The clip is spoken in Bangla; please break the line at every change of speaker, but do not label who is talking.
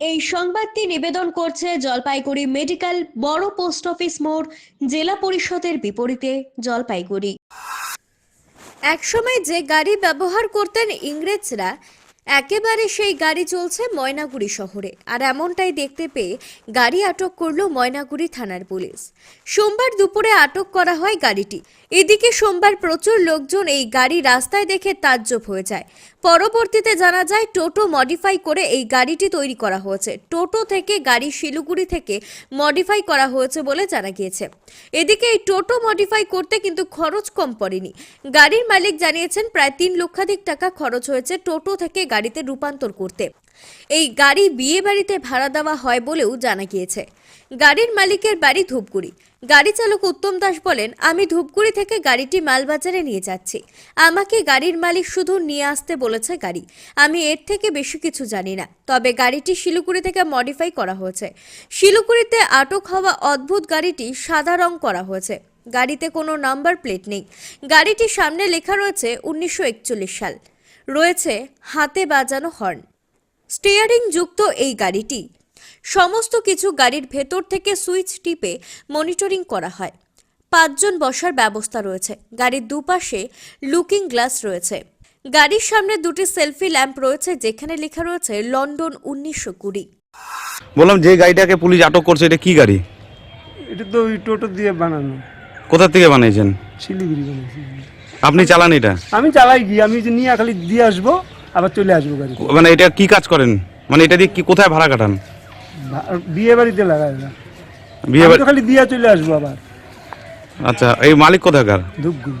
এই সংবাদটি নিবেদন করছে জলপাইগুড়ি মেডিকেল বড় পোস্ট অফিস মোড় জেলা পরিষদের বিপরীতে জলপাইগুড়ি। একসময় যে গাড়ি ব্যবহার করতেন ইংরেজরা, একেবারে সেই গাড়ি চলছে ময়নাগুড়ি শহরে। আর এমনটাই দেখতে পেয়ে গাড়ি আটক করল ময়নাগুড়ি থানার পুলিশ। সোমবার দুপুরে আটক করা হয় গাড়িটি। এদিকে সোমবার প্রচুর লোকজন এই গাড়ি রাস্তায় দেখে তাজ্জব হয়ে যায়। পরবর্তীতে জানা যায়, টোটো মডিফাই করে এই গাড়িটি তৈরি করা হয়েছে। টোটো থেকে গাড়ি শিলিগুড়ি থেকে মডিফাই করা হয়েছে বলে জানা গিয়েছে। এদিকে এই টোটো মডিফাই করতে কিন্তু খরচ কম পড়েনি। গাড়ির মালিক জানিয়েছেন, প্রায় তিন লক্ষাধিক টাকা খরচ হয়েছে টোটো থেকে গাড়িতে রূপান্তর করতে। এই গাড়ি বিয়ে বাড়িতে ভাড়া দেওয়া হয় বলেও জানা গিয়েছে। গাড়ির মালিকের বাড়ি ধূপগুড়ি। গাড়ি চালক উত্তম দাস বলেন, আমি ধূপগুড়ি থেকে গাড়িটি মালবাজারে নিয়ে যাচ্ছি। আমাকে গাড়ির মালিক শুধু নিয়ে আসতে বলেছে গাড়ি। আমি এর থেকে বেশি কিছু জানি না। তবে গাড়িটি শিলিগুড়ি থেকে মডিফাই করা হয়েছে। শিলিগুড়িতে আটক হওয়া অদ্ভুত গাড়িটি সাদা রং করা হয়েছে। গাড়িতে কোনো নাম্বার প্লেট নেই। গাড়িটির সামনে লেখা রয়েছে, উনিশশো একচল্লিশ সাল। রয়েছে, হাতে বাজানো হর্ন। স্টিয়ারিং যুক্ত এই গাড়িটি সমস্ত কিছু গাড়ির ভেতর থেকে সুইচ টিপে মনিটরিং করা হয়। পাঁচজন বসার ব্যবস্থা রয়েছে। গাড়ির দুপাশে লুকিং গ্লাস রয়েছে। গাড়ির সামনে দুটি সেলফি ল্যাম্প রয়েছে যেখানে লেখা রয়েছে লন্ডন উনিশশো কুড়ি
বললাম যে গাড়িটাকে পুলিশ আটক করছে এটা কি গাড়ি?
এটা তো ওই টোটো দিয়ে বানানো।
কোথা থেকে বানিয়েছেন?
শিলিগুড়ি
আপনি চালান এটা?
আমি চালাই গিয়ে আমি যে নিয়ে খালি দিয়ে আসব আবার চলে আসব গাড়ি
মানে এটা কি কাজ করেন? মানে এটা দিয়ে কি কোথায় ভাড়া কাটান?
বিয়ে বাড়িতে লাগায় না।
বিয়ে বাড়ি
খালি দিয়ে চলে আসব আবার।
আচ্ছা এই মালিক কোথাকার?
ধূপগুড়ি।